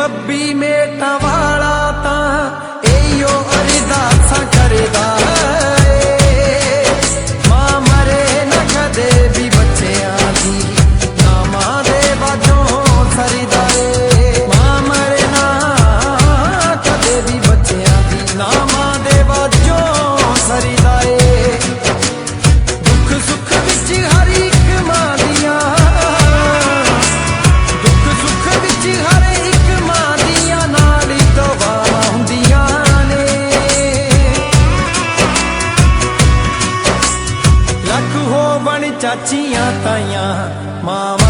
मब्बी में तवा ਬਣ ਚਾਚੀਆਂ ਤਾਈਆਂ। ਮਾਵਾ